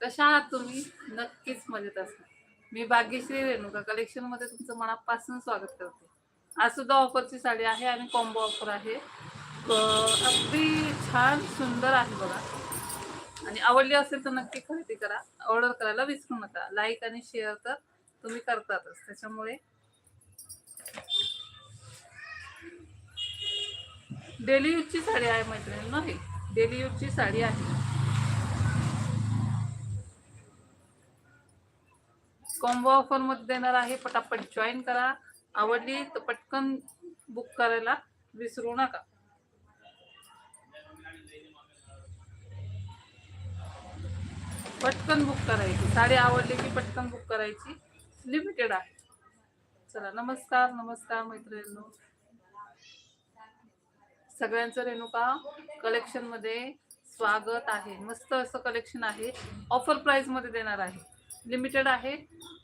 कशा आहात तुम्ही नक्कीच मजेत असणार. मी भाग्यश्री रेणुका कलेक्शनमध्ये तुमचं मनापासून स्वागत करते. आज सुद्धा ऑफरची साडी आहे आणि कॉम्बो ऑफर आहे. अगदी छान सुंदर आहे बघा. आणि आवडली असेल तर नक्की खरेदी करा. ऑर्डर करायला विसरू नका. लाईक आणि शेअर तर तुम्ही करतातच. त्याच्यामुळे डेली यूजची साडी आहे मैत्रिणींनो ही. डेली यूजची साडी आहे. कॉम्बो ऑफरमध्ये देणार आहे. पटापट जॉईन करा. आवडली तर पटकन बुक करायला विसरू नका. पटकन बुक करायची. साडी आवडली की पटकन बुक करायची. लिमिटेड आहे. चला नमस्कार नमस्कार मैत्रिणींनो. सगळ्यांचं रेणुका कलेक्शनमध्ये स्वागत आहे. मस्त असं कलेक्शन आहे. ऑफर प्राइसमध्ये देणार आहे. लिमिटेड आहे.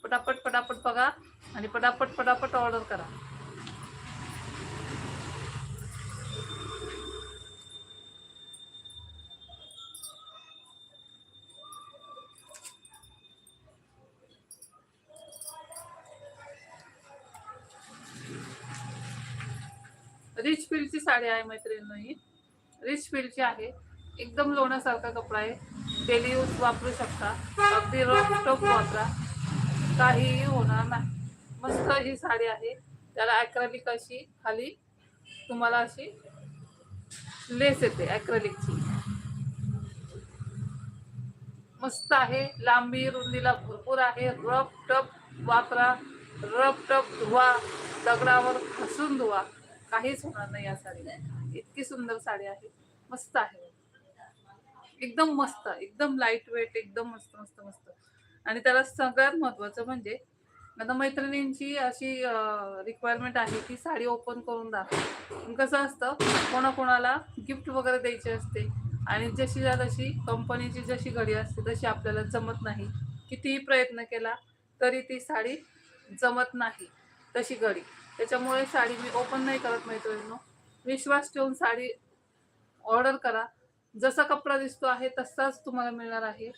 पटापट पटापट बघा आणि पटापट पटापट ऑर्डर करा. रिच फील्डची साडी आहे मैत्रिणी रिच फील्डची आहे. एकदम लोण्यासारखा कपडा आहे. डेली यूज वापरू शकता. अगदी रफ टफ वापरा. काहीही होणार नाही. मस्त ही साडी आहे. त्याला ॲक्रेलिक अशी खाली तुम्हाला अशी लेस येते ॲक्रेलिकची मस्त आहे. लांबी रुंदीला भरपूर आहे. रफ टप वापरा. रफ टप धुवा. दगडावर खसून धुवा. काहीच होणार नाही या साडीला. इतकी सुंदर साडी आहे. मस्त आहे. एकदम मस्त एकदम लाइट वेट एकदम मस्त मस्त मस्त. आणि त्याला सगळ्यात महत्वाचं म्हणजे आता मैत्रिणींची अशी रिक्वायरमेंट आहे की साडी ओपन करून दाखव. कसं असतं कोणाकोणाला गिफ्ट वगैरे द्यायची असते आणि जशी जा तशी कंपनीची जशी घडी असते तशी आपल्याला जमत नाही. कितीही प्रयत्न केला तरी ती साडी जमत नाही तशी घडी. त्याच्यामुळे साडी मी ओपन नाही करत मैत्रिणींनो. विश्वास ठेवून साडी ऑर्डर करा. जसा कपडा दिसतो आहे तसाच तुम्हाला मिळणार आहे.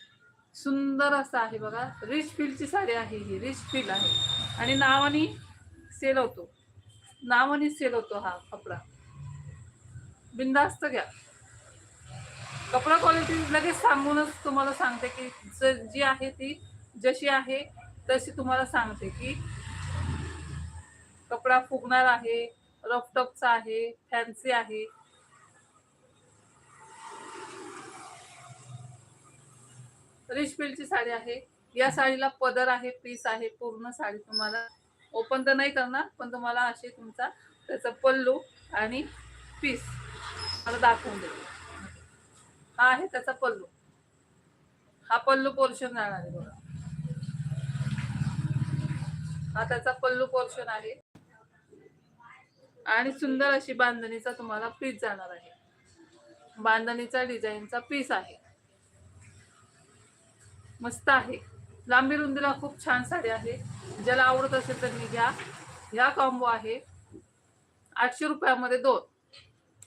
सुंदर असा आहे बघा. रिच फीलची साडी आहे ही. रिच फील आहे. आणि नावाने सेल होतो. नावाने सेल होतो हा कपडा. बिंदास्त घ्या. कपडा क्वालिटी लगेच सांगूनच तुम्हाला सांगते की ज- जी आहे ती जशी आहे तशी तुम्हाला सांगते की कपडा फुगणार आहे रफटपचा आहे फॅन्सी आहे. रिच साडी आहे. या साडीला पदर आहे पीस आहे पूर्ण साडी तुम्हाला ओपन तर नाही करणार पण तुम्हाला असे तुमचा त्याचा पल्लू आणि पीस मला दाखवून देते. हा आहे त्याचा पल्लू. हा पल्लू पोर्शन जाणार आहे बघा. हा त्याचा पल्लू पोर्शन आहे. आणि सुंदर अशी बांधणीचा तुम्हाला पीस जाणार आहे. बांधणीचा डिझाईनचा पीस आहे. मस्त आहे. लांबी रुंदीला खूप छान साडी आहे. ज्याला आवडत असेल तर मी घ्या. ह्या कॉम्बो आहे. आठशे रुपयामध्ये दोन.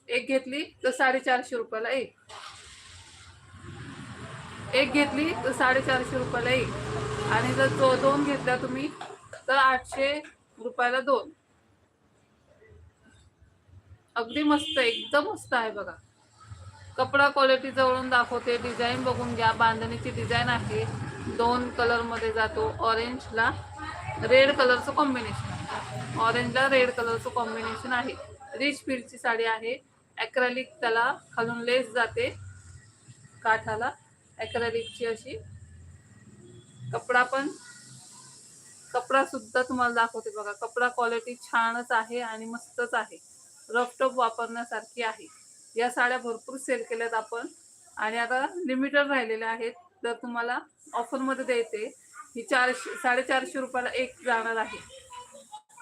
एक घेतली तर साडेचारशे रुपयाला एक. एक घेतली तर साडेचारशे रुपयाला एक. आणि जर दो दोन घेतल्या तुम्ही तर आठशे रुपयाला दोन. अगदी मस्त एकदम मस्त आहे बघा. कपडा क्वालिटी जवळून दाखवते. डिझाईन बघून घ्या. बांधणीची डिझाईन आहे. दोन कलरमध्ये जातो. ऑरेंजला रेड कलरचं कॉम्बिनेशन ऑरेंजला रेड कलरचं कॉम्बिनेशन आहे. रिच फील्डची साडी आहे. ॲक्रॅलिक त्याला खालून लेस जाते. काठाला ॲक्रॅलिकची अशी. कपडा पण कपडा सुद्धा तुम्हाला दाखवते बघा. कपडा क्वालिटी छानच आहे आणि मस्तच आहे. रफटॉप वापरण्यासारखी आहे. या साड्या भरपूर सेल केल्यात आपण. आणि आता लिमिटेड राहिलेल्या आहेत. तर तुम्हाला ऑफरमध्ये द्यायचे ही चारशे साडेचारशे रुपयाला एक जाणार आहे.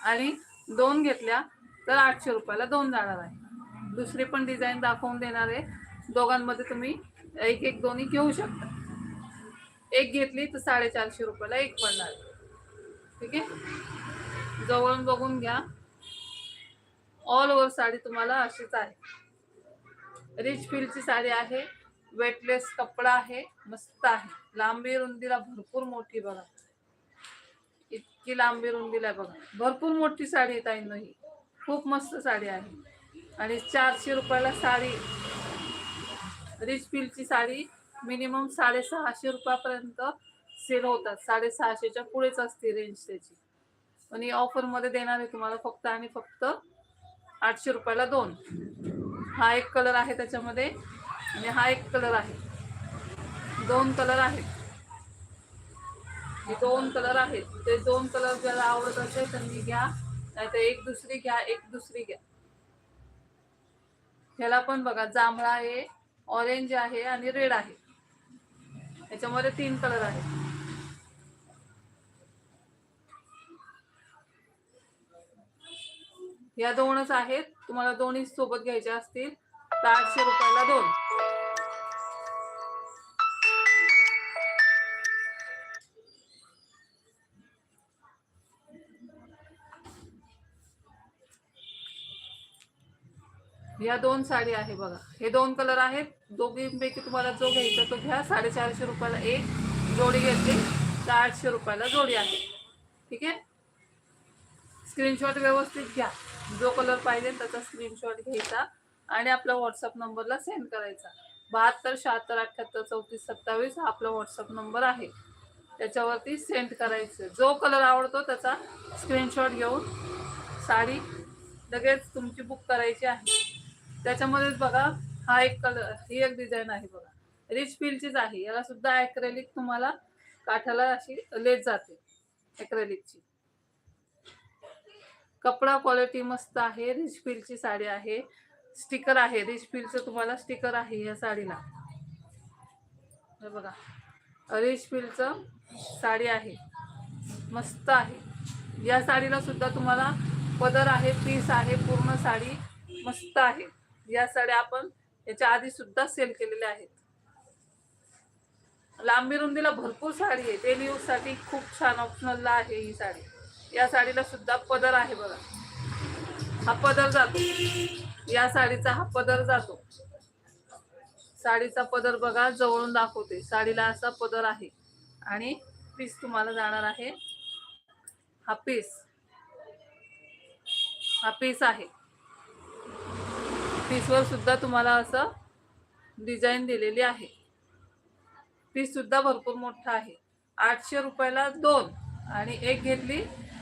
आणि दोन घेतल्या तर आठशे रुपयाला दोन जाणार आहे. दुसरी पण डिझाईन दाखवून देणार आहे. दोघांमध्ये तुम्ही एक एक दोन्ही घेऊ शकता. एक घेतली तर साडेचारशे रुपयाला एक पडणार ठीक आहे? जवळून बघून घ्या. ऑल ओव्हर साडी तुम्हाला अशीच आहे. रिच फिलची साडी आहे. वेटलेस कपडा आहे. मस्त आहे. लांबी रुंदीला भरपूर मोठी बघा. इतकी लांबी रुंदीला बघा. भरपूर मोठी साडी आहे ताईंनो ही. खूप मस्त साडी आहे. आणि चारशे रुपयाला साडी. रिच फिलची साडी मिनिमम साडेसहाशे रुपयापर्यंत सेल होतात. साडेसहाशेच्या पुढेच असते रेंज त्याची. पण ही ऑफरमध्ये देणार आहे तुम्हाला फक्त आणि फक्त आठशे रुपयाला दोन. हा एक कलर आहे त्याच्यामध्ये आणि हा एक कलर आहे. दोन कलर आहेत. हे दोन कलर आहेत. ते दोन कलर ज्याला आवडत असेल त्यांनी घ्या नाहीतर एक दुसरी घ्या एक दुसरी घ्या. ह्याला पण बघा जांभळा आहे ऑरेंज आहे आणि रेड आहे. याच्यामध्ये तीन कलर आहेत. या दोनच आहेत. तुम्हाला दोन्ही सोबत घ्यायच्या असतील तर आठशे रुपयाला दोन. या दोन साडी आहे बघा. हे दोन कलर आहेत. दोघींपैकी तुम्हाला जो घ्यायचा तो घ्या. साडेचारशे रुपयाला एक जोडी घेतली. तर आठशे रुपयाला जोडी आहे. ठीक आहे? स्क्रीनशॉट व्यवस्थित घ्या. जो कलर पाहिजे त्याचा स्क्रीनशॉट घ्यायचा आणि आपला व्हॉट्सअप नंबरला सेंड करायचा. बहात्तर शहात्तर अठ्ठ्याहत्तर चौतीस सत्तावीस हा आपला व्हॉट्सअप नंबर आहे. त्याच्यावरती सेंड करायचं. जो कलर आवडतो त्याचा स्क्रीनशॉट घेऊन साडी लगेच तुमची बुक करायची आहे. त्याच्यामध्येच बघा हा एक कलर ही एक डिझाईन आहे बघा. रिच फीलचीच आहे. याला सुद्धा ॲक्रेलिक तुम्हाला काठाला अशी लेट जाते ॲक्रेलिकची कपडा क्वालिटी मस्त आहे. रिचफिलची साडी आहे. स्टिकर आहे. रिचफिलचं तुम्हाला स्टिकर आहे या साडीला. बघा. रिच फीलचं साडी आहे. मस्त आहे. या साडीला सुद्धा तुम्हाला पदर आहे पीस आहे पूर्ण साडी मस्त आहे. या साड्या आपण याच्या आधी सुद्धा सेल केलेल्या आहेत. लांबी रुंदीला भरपूर साडी आहे. डेली यूजसाठी खूप छान ऑप्शनलला आहे ही साडी. या साडीला सुद्धा पदर आहे बघा. हा पदर जातो. या साडीचा हा पदर जातो. साडीचा पदर बघा जवळून दाखवते. साडीला असा पदर आहे. आणि पीस तुम्हाला जाणार आहे. हा पीस हा पीस आहे. पीसवर सुद्धा तुम्हाला असं डिझाईन दिलेली आहे. पीस सुद्धा भरपूर मोठा आहे. आठशे रुपयाला दोन. आणि एक घेतली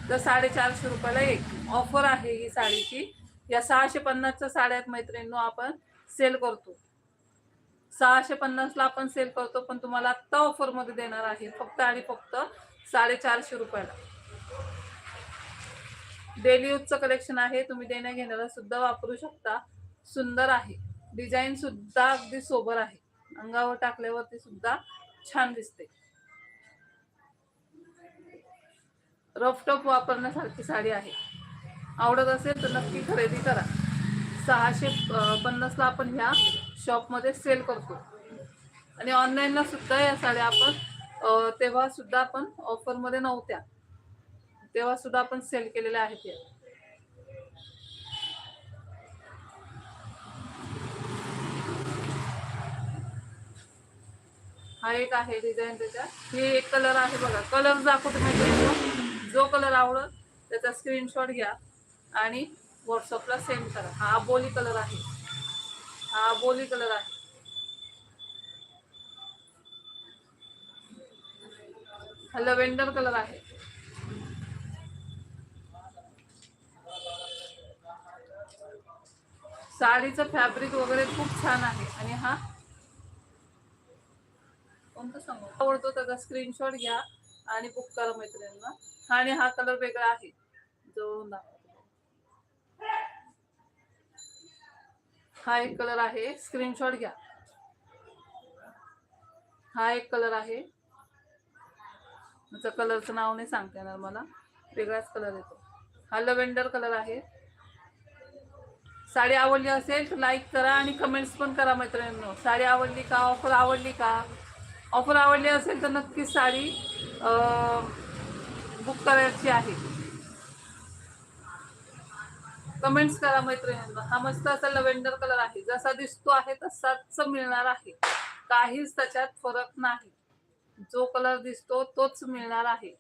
तर साडेचारशे रुपयाला एक ऑफर आहे ही साडीची. या सहाशे पन्नासच्या साड्या मैत्रिणींनो आपण सेल करतो. सहाशे पन्नासला आपण सेल करतो पण तुम्हाला आत्ता ऑफरमध्ये देणार आहे. फक्त आणि फक्त साडेचारशे रुपयाला. डेली यूजचं कलेक्शन आहे. तुम्ही देण्या घेण्याला सुद्धा वापरू शकता. सुंदर आहे. डिझाईन सुद्धा अगदी सोबर आहे. अंगावर टाकल्यावरती सुद्धा छान दिसते. रफ वापरण्यासारखी साडी आहे. आवडत असेल तर नक्की खरेदी करा. सहाशे पन्नासला आपण ह्या शॉपमध्ये सेल करतो. आणि ऑनलाईनला सुद्धा या साड्या आपण तेव्हा सुद्धा आपण ऑफरमध्ये नव्हत्या. तेव्हा सुद्धा आपण सेल केलेल्या आहेत या. हा एक आहे डिझाईन त्याच्यात. हे एक कलर आहे बघा. कलर दाखवतो माहिती जो कलर आवडत त्याचा स्क्रीनशॉट घ्या आणि व्हॉट्सअपला सेंड करा. हा अबोली कलर आहे. हा अबोली कलर आहे. हा लव्हेंडर कलर आहे. साडीचं फॅब्रिक वगैरे खूप छान आहे. आणि हा कोणतं सांगू? आवडतो त्याचा स्क्रीनशॉट घ्या आणि बुक करा मैत्रिणींना. आणि हा कलर वेगळा आहे. जो हा एक कलर आहे. स्क्रीनशॉट घ्या. हा एक कलर आहे. त्याचा कलरचं नाव नाही सांगता येणार मला. वेगळाच कलर येतो. हा लव्हेंडर कलर आहे. साडी आवडली असेल तर लाईक करा आणि कमेंट्स पण करा मैत्रिणींनो. साडी आवडली का? ऑफर आवडली का? ऑफर आवडली असेल तर नक्कीच साडी बुक करायची आहे. कमेंट्स करा मैत्रिणींना. हा मस्त असा लव्हेंडर कलर आहे. जसा दिसतो आहे तसाच मिळणार आहे. काहीच त्याच्यात फरक नाही. जो कलर दिसतो तोच मिळणार आहे.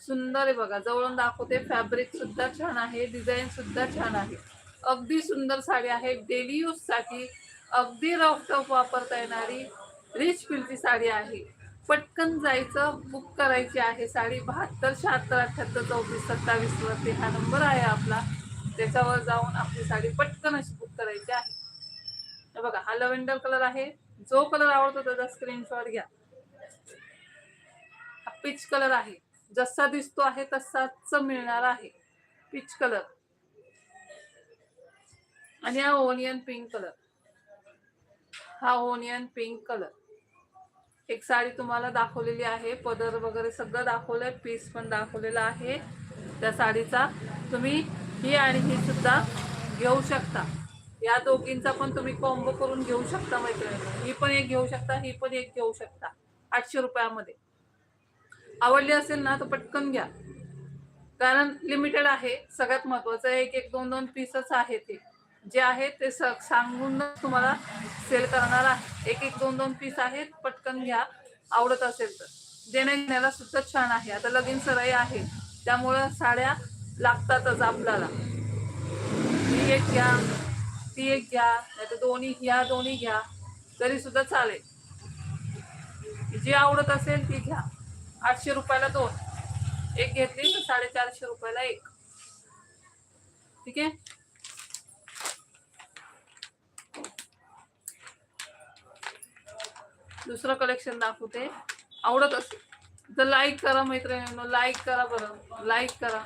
सुंदर आहे बघा. जवळून दाखवते. फॅब्रिक सुद्धा छान आहे. डिझाईन सुद्धा छान आहे. अगदी सुंदर साडी आहे. डेली यूजसाठी अगदी रफ टफ वापरता येणारी रिच फिलची साडी आहे. पटकन जायचं बुक करायची आहे. साडी बहात्तर शहात्तर अठ्ठ्याहत्तर चौतीस सत्तावीस वरती हा नंबर आहे आपला. त्याच्यावर जाऊन आपली साडी पटकन अशी बुक करायची आहे. बघा हा लव्हेंडर कलर आहे. जो कलर आवडतो त्याचा स्क्रीनशॉट घ्या. हा पिच कलर आहे. जसा दिसतो आहे तसाच मिळणार आहे. पिच कलर आणि हा ओनियन पिंक कलर हा ओनियन पिंक कलर एक साडी तुम्हाला दाखवलेली आहे. पदर वगैरे सगळं दाखवलंय. पीस पण दाखवलेला आहे. त्या साडीचा तुम्ही ही आणि ही सुद्धा घेऊ शकता. या दोघींचा पण तुम्ही कॉम्बो करून घेऊ शकता मैत्रिणी. ही पण एक घेऊ शकता ही पण एक घेऊ शकता. आठशे रुपयामध्ये. आवडली असेल ना तर पटकन घ्या. कारण लिमिटेड आहे. सगळ्यात महत्वाचं एक एक दोन दोन पीसच आहे ते जे आहे ते स सांगूनच तुम्हाला सेल करणार आहे. एक एक दोन दोन पीस आहेत पटकन घ्या. आवडत असेल तर. देण्या घेण्याला सुद्धा छान आहे. आता लगीन सराई आहे. त्यामुळं साड्या लागतातच आपल्याला. ही एक घ्या ती एक घ्या नाहीतर दोन्ही घ्या दोन्ही घ्या. तरी सुद्धा चालेल. जी आवडत असेल ती घ्या. आठशे रुपयाला दोन. एक घेतली तर साडेचारशे रुपयाला एक. ठीक आहे? दुसरं कलेक्शन दाखवते. आवडत असेल तर लाईक करा मैत्रिणींनो लाईक करा बरं. लाईक करा.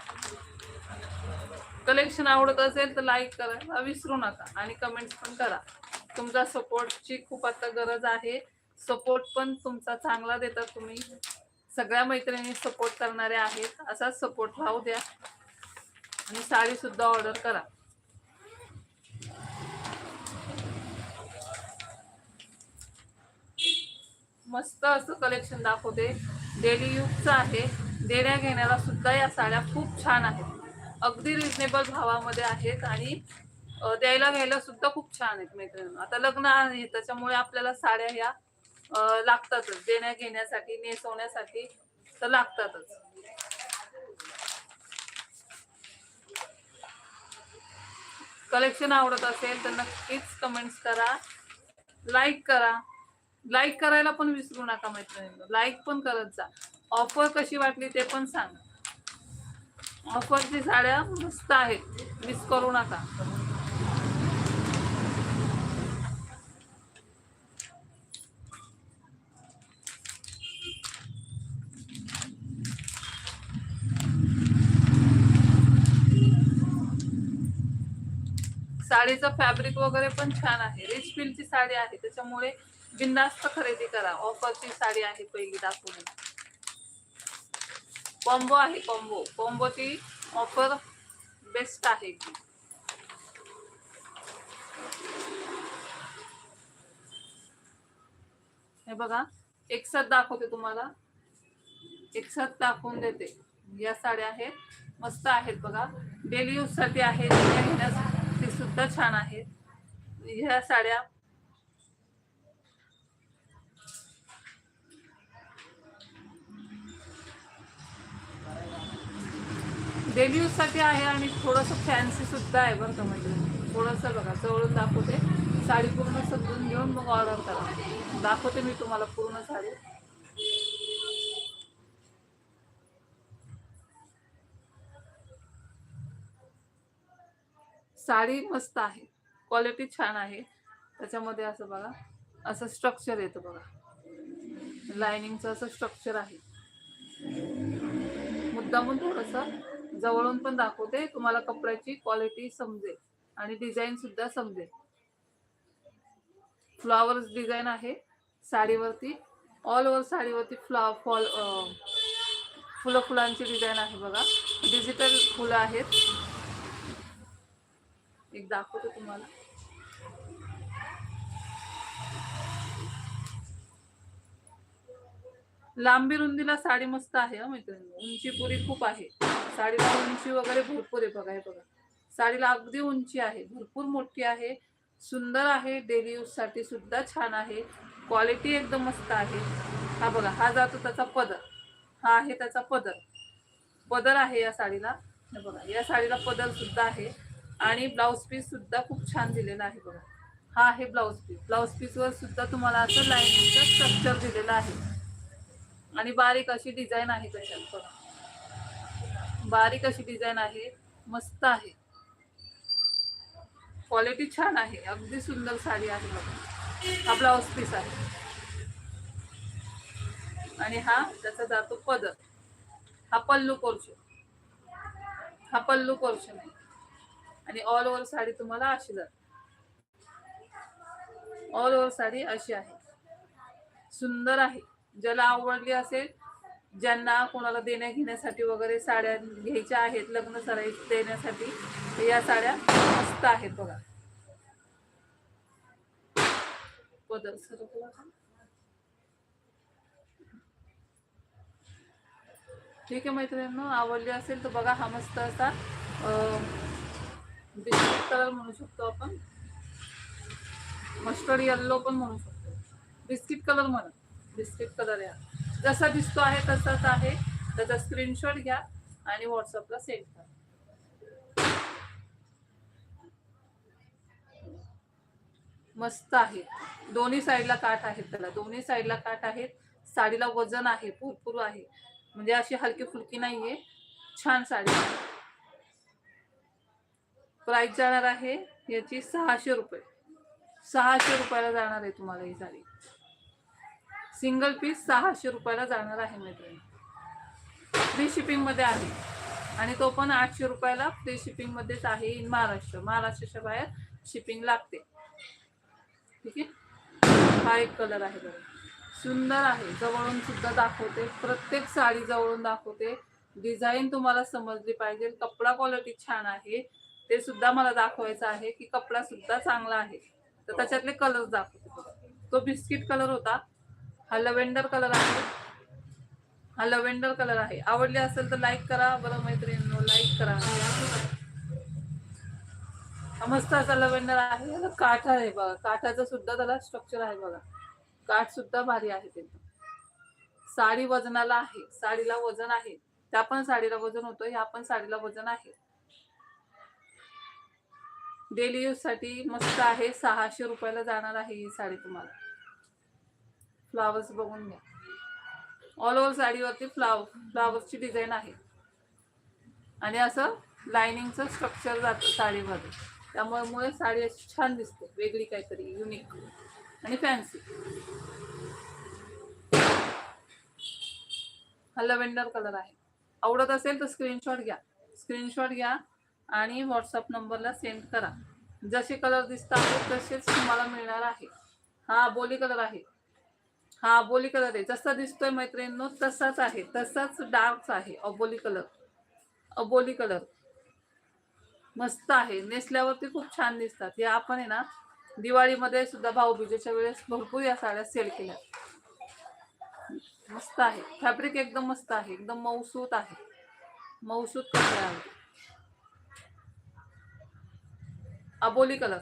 कलेक्शन आवडत असेल तर लाईक करा. विसरू नका आणि कमेंट्स पण करा. तुमचा सपोर्टची खूप आता गरज आहे. सपोर्ट पण तुमचा चांगला देतात तुम्ही. सगळ्या मैत्रिणी सपोर्ट करणारे आहेत. असाच सपोर्ट राहू द्या. आणि साडीसुद्धा ऑर्डर करा. मस्त असं कलेक्शन दाखवते. डेली यूजचं आहे. देण्या घेण्याला सुद्धा या साड्या खूप छान आहेत. अगदी रिजनेबल भावामध्ये आहेत आणि द्यायला घ्यायला सुद्धा खूप छान आहेत मैत्रिणी आता लग्न आहे त्याच्यामुळे आपल्याला साड्या ह्या लागतातच. देण्या घेण्यासाठी नेसवण्यासाठी तर लागतातच. कलेक्शन आवडत असेल तर नक्कीच कमेंट्स करा. लाईक करा. लाईक करायला पण विसरू नका मैत्रिणींनो. लाईक पण करत जा. ऑफर कशी वाटली ते पण सांगा. ऑफरची साड्या मस्त आहेत. मिस करू नका. साडीचं फॅब्रिक वगैरे पण छान आहे. रिच फिलची साडी आहे. त्याच्यामुळे बिंदास्त खरेदी करा. ऑफरची साडी आहे पहिली दाखवून कॉम्बो आहे कॉम्बो कॉम्बोची ऑफर बेस्ट आहे हे बघा एकसत दाखवते तुम्हाला. एकसत दाखवून देते. या साड्या आहेत. मस्त आहेत बघा. डेली यूजसाठी आहेत. देण्या सुद्धा छान आहेत. ह्या साड्या डेली यूजसाठी आहे आणि थोडंसं फॅन्सी सुद्धा आहे बरं का म्हणजे. थोडंसं बघा जवळून दाखवते. साडी पूर्ण समजून घेऊन मग ऑर्डर करा. दाखवते मी तुम्हाला पूर्ण साडी. साडी मस्त आहे. क्वालिटी छान आहे. त्याच्यामध्ये असं बघा असं स्ट्रक्चर येतं बघा. लायनिंगचं असं स्ट्रक्चर आहे. मुद्दामून थोडंसं जवळून पण दाखवते तुम्हाला कपड्याची क्वालिटी समजेल आणि डिझाईन सुद्धा समजेल. फ्लॉवर्स डिझाईन आहे साडीवरती. ऑल ओव्हर साडीवरती फ्लॉ फॉल फुलं फुलांची डिझाईन आहे बघा. डिजिटल फुलं आहेत. एक दाखवते तुम्हाला. लांबी रुंदीला साडी मस्त आहे मैत्रिणी. उंची पुरी खूप आहे. साडीला उंची वगैरे भरपूर आहे बघा हे बघा. साडीला अगदी उंची आहे. भरपूर मोठी आहे. सुंदर आहे. डेली यूजसाठी सुद्धा छान आहे. क्वालिटी एकदम मस्त आहे. हा बघा हा जातो त्याचा पदर. हा आहे त्याचा पदर. पदर आहे या साडीला. हे बघा या साडीला पदर सुद्धा आहे. आणि ब्लाऊज पीस सुद्धा खूप छान दिलेला आहे बघा. हा आहे ब्लाऊज पीस ब्लाऊज पीसवर सुद्धा तुम्हाला असं लाईनिंगचं स्ट्रक्चर दिलेलं आहे. आणि बारीक अशी डिझाईन आहे त्याच्यात बघा. बारीक अशी डिझाईन आहे मस्त आहे. क्वालिटी छान आहे अगदी सुंदर साडी आहे बघा. हा ब्लाऊज पीस आहे. आणि हा त्याचा जातो पदर. हा पल्लू पोर्शन. हा पल्लू पोर्शन आहे. आणि ऑल ओव्हर साडी तुम्हाला अशी जाते. ऑल ओव्हर साडी अशी आहे. सुंदर आहे. ज्याला आवडली असेल ज्यांना कोणाला देण्या घेण्यासाठी वगैरे साड्या घ्यायच्या आहेत लग्न सराई देण्यासाठी या साड्या मस्त आहेत बघा. ठीक आहे मैत्रिणींनो आवडली असेल तर बघा हा मस्त असा बिस्किट कलर म्हणू शकतो आपण. मस्टर्ड येल्लो पण म्हणू शकतो. बिस्किट कलर म्हणून बिस्किट कलर या. जसा दिसतो आहे तसाच आहे. त्याचा स्क्रीनशॉट घ्या आणि व्हॉट्सअपला सेंड करा. मस्त आहे. दोन्ही साईडला काठ आहेत त्याला. दोन्ही साईडला काठ आहेत. साडीला वजन आहे. भरपूर आहे. म्हणजे अशी हलकी फुलकी नाहीये. छान साडी प्राइस जाणार आहे याची सहाशे रुपये. सहाशे रुपयाला जाणार आहे तुम्हाला ही साडी. सिंगल पीस सहाशे रुपयाला जाणार आहे मैत्रिणी. फ्री शिपिंगमध्ये आहे. आणि तो पण आठशे रुपयाला फ्री शिपिंगमध्येच आहे इन महाराष्ट्र. महाराष्ट्राच्या बाहेर शिपिंग लागते. ठीक आहे? हा एक कलर आहे बघा. सुंदर आहे. जवळून सुद्धा दाखवते. प्रत्येक साडी जवळून दाखवते. डिझाईन तुम्हाला समजली पाहिजे. कपडा क्वालिटी छान आहे. ते सुद्धा मला दाखवायचं आहे की कपडा सुद्धा चांगला आहे. तर त्याच्यातले कलर दाखवते बघा. तो बिस्किट कलर होता. हा लव्हेंडर कलर आहे. हा लव्हेंडर कलर आहे. आवडले असेल तर लाईक करा. बरं मैत्रिणींनो लाईक करा. हा मस्त असा लव्हेंडर आहे. याला काठ आहे बघा. काठाचं सुद्धा त्याला स्ट्रक्चर आहे बघा. काठ सुद्धा भारी आहे त्याचं साडी वजनाला आहे. साडीला वजन आहे. त्या पण साडीला वजन होतं ह्या पण साडीला वजन आहे. डेली यूजसाठी मस्त आहे. सहाशे रुपयाला जाणार आहे ही साडी तुम्हाला. फ्लावर्स बघून घ्या. ऑल ओव्हर साडीवरती फ्लावर फ्लावर्सची डिझाईन आहे. आणि असं लाइनिंगचं स्ट्रक्चर जातं साडीमध्ये. त्यामुळे मुळे साडी अशी छान दिसते वेगळी काहीतरी युनिक आणि फॅन्सी हा लव्हेंडर कलर आहे. आवडत असेल तर स्क्रीनशॉट घ्या. स्क्रीनशॉट घ्या आणि व्हॉट्सअप नंबरला सेंड करा. जसे कलर दिसतात तसेच तुम्हाला मिळणार आहे. हा बोली कलर आहे. हा अबोली कलर आहे. जसा दिसतोय मैत्रिणींनो तसाच आहे. तसाच डार्क आहे. अबोली कलर अबोली कलर मस्त आहे. नेसल्यावरती खूप छान दिसतात. हे आपण आहे ना दिवाळीमध्ये सुद्धा भाऊबीजेच्या वेळेस भरपूर या साड्या सेल केल्या. मस्त आहे. फॅब्रिक एकदम मस्त आहे. एकदम मऊसूत आहे. मऊसूत कपडे आहे अबोली कलर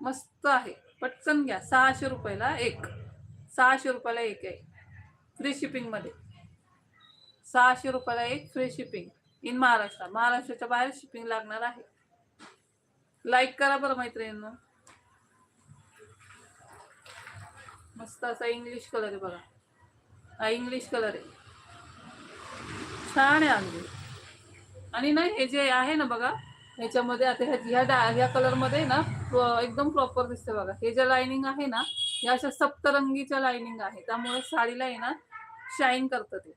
मस्त आहे. पटकन घ्या. सहाशे रुपयाला एक. सहाशे रुपयाला एक आहे. फ्री शिपिंगमध्ये सहाशे रुपयाला एक फ्री शिपिंग इन महाराष्ट्र. महाराष्ट्राच्या बाहेर शिपिंग लागणार आहे. लाईक करा बरं मैत्रिणींनो. मस्त असा इंग्लिश कलर आहे बघा. हा इंग्लिश कलर आहे. छान आहे अगदी आणि ना हे जे आहे ना बघा ह्याच्यामध्ये आता ह्या ह्या डा ह्या कलरमध्ये ना एकदम प्रॉपर दिसते बघा. हे जे लाइनिंग आहे ना या अशा सप्तरंगीच्या लाइनिंग आहे त्यामुळे साडीला आहे ना शाईन करतं ते.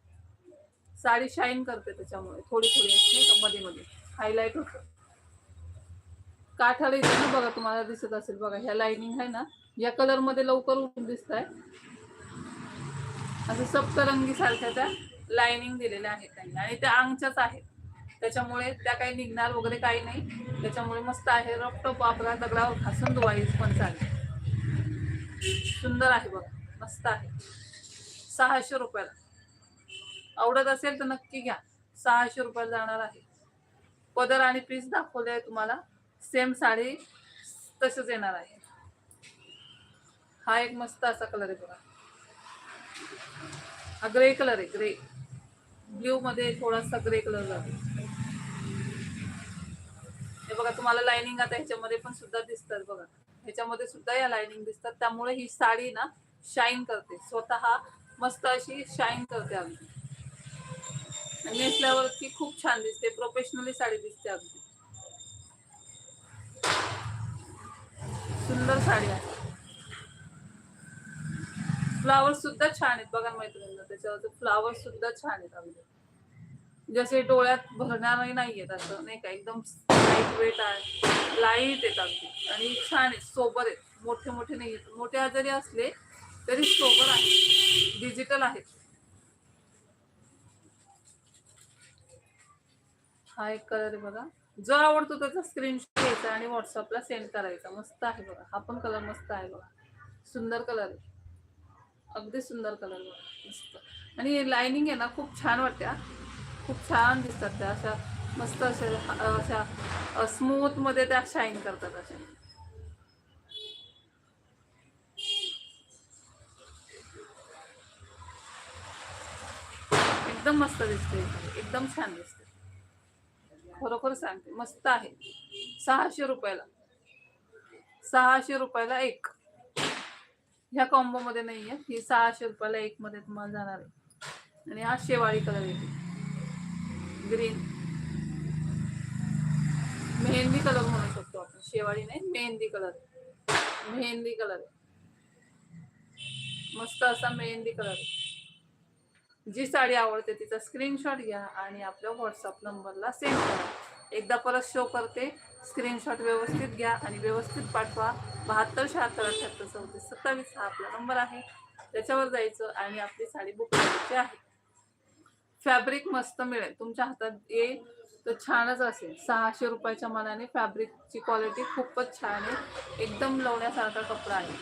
साडी शाईन करते त्याच्यामुळे. थोडी थोडी मध्ये मध्ये. हायलाईट होतं. काठाला इथे ना बघा तुम्हाला दिसत असेल बघा ह्या लाइनिंग आहे ना या कलरमध्ये लवकर उठून दिसत आहे असं सप्तरंगी सारख्या त्या लाइनिंग दिलेल्या आहेत त्यांनी. आणि त्या अंगच्याच आहेत. त्याच्यामुळे त्या काही निघणार वगैरे काही नाही. त्याच्यामुळे मस्त आहे. रपटप वापरा दगडावर घासून दुवाईस पण चालेल. सुंदर आहे बघ मस्त आहे. सहाशे रुपयाला. आवडत असेल तर नक्की घ्या. सहाशे रुपयाला जाणार आहे. पदर आणि पीस दाखवले आहे तुम्हाला. सेम साडी तसंच येणार आहे. हा एक मस्त असा कलर आहे बघा. हा ग्रे कलर आहे ग्रे ब्ल्यू मध्ये थोडासा ग्रे कलर जातो हे बघा तुम्हाला लाइनिंग आता ह्याच्यामध्ये पण सुद्धा दिसतात बघा. ह्याच्यामध्ये सुद्धा या लाइनिंग दिसतात. त्यामुळे ही साडी ना शाईन करते. स्वतः मस्त अशी शाईन करते अगदी आणि नेसल्यावरती खूप छान दिसते. प्रोफेशनली साडी दिसते अगदी सुंदर साडी आहे. फ्लावर सुद्धा छान आहेत. बघा मैत्रिणींना त्याच्यावर फ्लावर सुद्धा छान आहेत अगदी जसे डोळ्यात भरणारही नाहीयेत असं नाही का? एकदम लाइट वेट आहे. लाइट आहेत अगदी. आणि छान आहेत. सोबर आहेत. मोठे मोठे नाही आहेत. मोठे जरी असले तरी सोबर आहेत. डिजिटल आहेत. हा एक कलर आहे बघा. जो आवडतो त्याचा स्क्रीनशॉट घ्यायचा आणि व्हॉट्सअपला सेंड करायचा. मस्त आहे बघा. हा पण कलर मस्त आहे बघा. सुंदर कलर आहे. अगदी सुंदर कलर बघा. मस्त. आणि लाइनिंग आहे ना खूप छान वाटते खूप छान दिसतात त्या अशा मस्त अशा अशा स्मूथमध्ये त्या शाईन करतात अशा. एकदम मस्त दिसते एकदम छान दिसते खरोखर सांगते मस्त आहे. सहाशे रुपयाला. सहाशे रुपयाला एक. ह्या कॉम्बो मध्ये नाहीये. ही सहाशे रुपयाला एक मध्ये तुम्हाला जाणार आहे. आणि हा शेवाळी कलर येते. ग्रीन मेहंदी कलर म्हणू शकतो आपण. शेवाळी नाही मेहंदी कलर मेहंदी कलर मस्त असा मेहंदी कलर जी साडी आवडते तिचा स्क्रीनशॉट घ्या आणि आपल्या व्हॉट्सअप नंबरला सेंड करा. एकदा परत शो करते स्क्रीनशॉट व्यवस्थित घ्या आणि व्यवस्थित पाठवा. बहात्तर शहात्तर अठ्याहत्तर चौतीस सत्तावीस हा आपला नंबर आहे. त्याच्यावर जायचं आणि आपली साडी बुक करायची आहे. फॅब्रिक मस्त मिळेल. तुमच्या हातात येईल तर छानच असेल. सहाशे रुपयाच्या मनाने फॅब्रिकची क्वालिटी खूपच छान आहे. एकदम लवण्यासारखा कपडा आहे.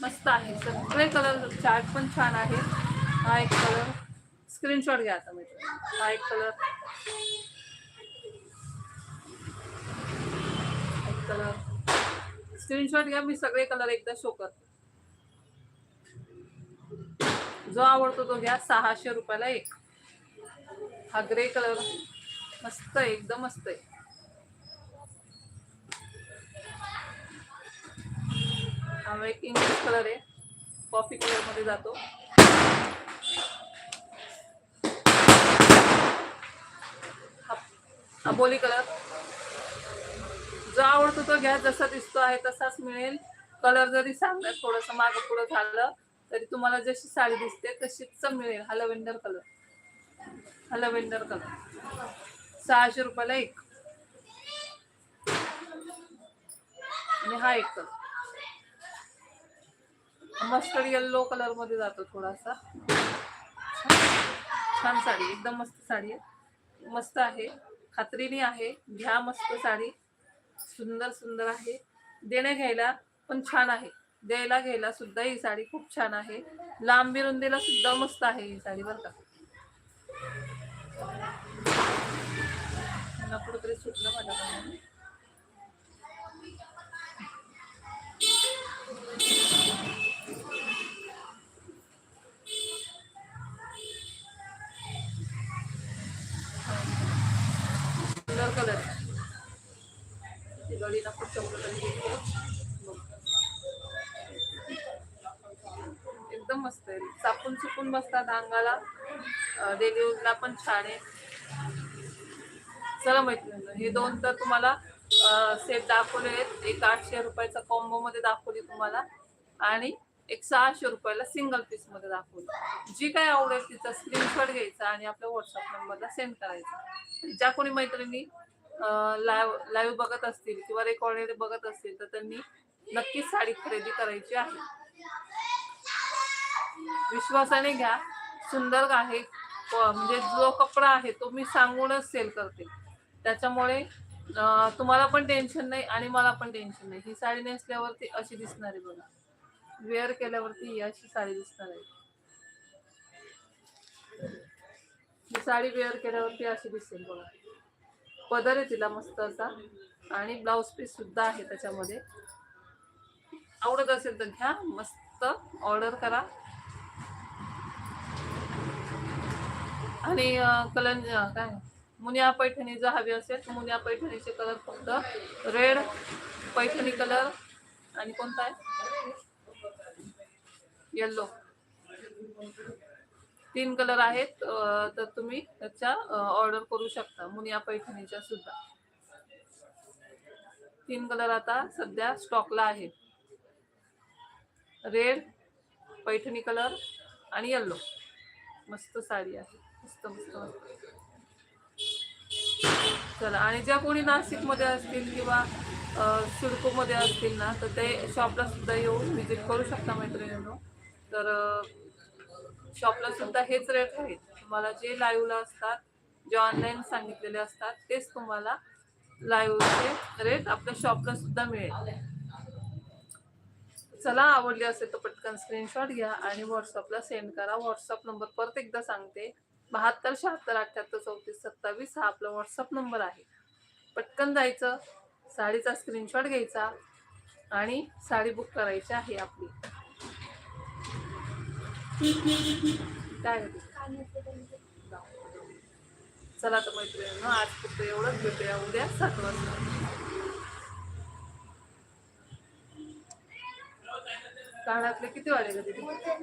मस्त आहे. सगळे कलर चार्ट पण छान आहे. हा एक कलर. स्क्रीनशॉट घ्या आता मित्र. हा एक कलर. एक कलर. स्क्रीनशॉट घ्या. मी सगळे कलर एकदा शो करते. जो आवडतो तो घ्या सहाशे रुपयाला एक. हा ग्रे कलर मस्त आहे एकदम मस्त आहे. हा एक इंग्लिश कलर आहे. कॉफी कलरमध्ये जातो. अबोली कलर जो आवडतो तो घ्या जसा दिसतो आहे तसाच मिळेल. कलर जरी सांगत थोडस मागं पुढं झालं तरी तुम्हाला जशी साडी दिसते तशीच मिळेल हा लव्हेंडर कलर हा लव्हेंडर कलर सहाशे रुपयाला एक. आणि हा एक कलर मस्टर्ड येल्लो कलरमध्ये जातो थोडासा. छान साडी एकदम मस्त साडी आहे. मस्त आहे. खात्रीने आहे. घ्या मस्त साडी. सुंदर सुंदर आहे. देण्या घ्यायला पण छान आहे. द्यायला घ्यायला सुद्धा ही साडी खूप छान आहे. लांबी रुंदीला सुद्धा मस्त आहे ही साडी बरं का. मला कुठेतरी सुटलं माझ्या कलर. कलर ती गडी नको एकदम मस्त आहे. चापून चुपून बसतात अंगाला. डेली यूजला पण छान आहे. चला मैत्रिणी हे दोन तर तुम्हाला सेट दाखवले आहेत. एक आठशे रुपयाचा कॉम्बो मध्ये दाखवली तुम्हाला. आणि एक सहाशे रुपयाला सिंगल पीसमध्ये दाखवली. जी काय आवडेल तिचा स्क्रीनशॉट घ्यायचा आणि आपल्या व्हॉट्सअप नंबरला सेंड करायचा. ज्या कोणी मैत्रिणी लाईव्ह लाईव्ह बघत असतील किंवा रेकॉर्डेड बघत असतील तर त्यांनी नक्कीच साडी खरेदी करायची आहे. विश्वासाने घ्या. सुंदर आहे. म्हणजे जो कपडा आहे तो मी सांगूनच सेल करते. त्याच्यामुळे तुम्हाला पण टेन्शन नाही आणि मला पण टेन्शन नाही. ही साडी नेसल्यावरती अशी दिसणार आहे बघा. वेअर केल्यावरती ही अशी साडी दिसणार आहे. ही साडी वेअर केल्यावरती अशी दिसेल बघा. पदर आहे तिला मस्त असा. आणि ब्लाऊज पीस सुद्धा आहे त्याच्यामध्ये. आवडत असेल तर घ्या. मस्त ऑर्डर करा. आणि कलर काय? मुनिया पैठणी जर हवी असेल तर मुनिया पैठणीचे कलर फक्त रेड पैठणी कलर आणि कोणता आहे? येल्लो तीन कलर आहेत तर तुम्ही त्याच्या ऑर्डर करू शकता. मुनिया पैठणीच्या सुद्धा. तीन कलर आता सध्या स्टॉकला आहे रेड पैठणी कलर आणि येल्लो मस्त साडी आहे. मस्त मस्त मस्त. चला आणि ज्या कोणी नाशिकमध्ये असतील किंवा सिडकोमध्ये असतील ना तर ते शॉपला सुद्धा येऊन व्हिजिट करू शकता मैत्रिणींनो. तर शॉपला सुद्धा हेच रेट आहेत. तुम्हाला जे लाईव्हला असतात जे ऑनलाईन सांगितलेले असतात तेच तुम्हाला लाईव्हचे रेट आपल्या शॉपला सुद्धा मिळेल. चला आवडली असेल तर पटकन स्क्रीनशॉट घ्या आणि व्हॉट्सअपला सेंड करा. व्हॉट्सअप नंबर परत एकदा सांगते. बहात्तर शहात्तर अठ्ठ्याहत्तर चौतीस सत्तावीस हा आपला व्हॉट्सअप नंबर आहे. पटकन जायचं. साडीचा स्क्रीनशॉट घ्यायचा आणि साडी बुक करायची आहे आपली. काय चला तर मैत्रिणींनो आज फक्त एवढंच भेटूया. उद्या सात वाजता. काढातले किती वाले का